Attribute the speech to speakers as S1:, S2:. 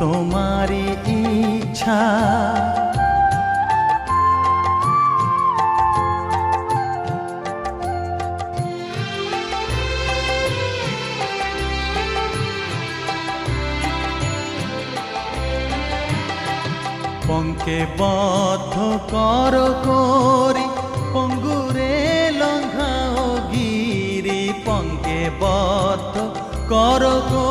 S1: তোমারই ইচ্ছা। পঙ্কে বদ্ধ কর করি পঙ্গুরে লঙ্ঘাও গিরি। পঙ্কে বদ্ধ কর করি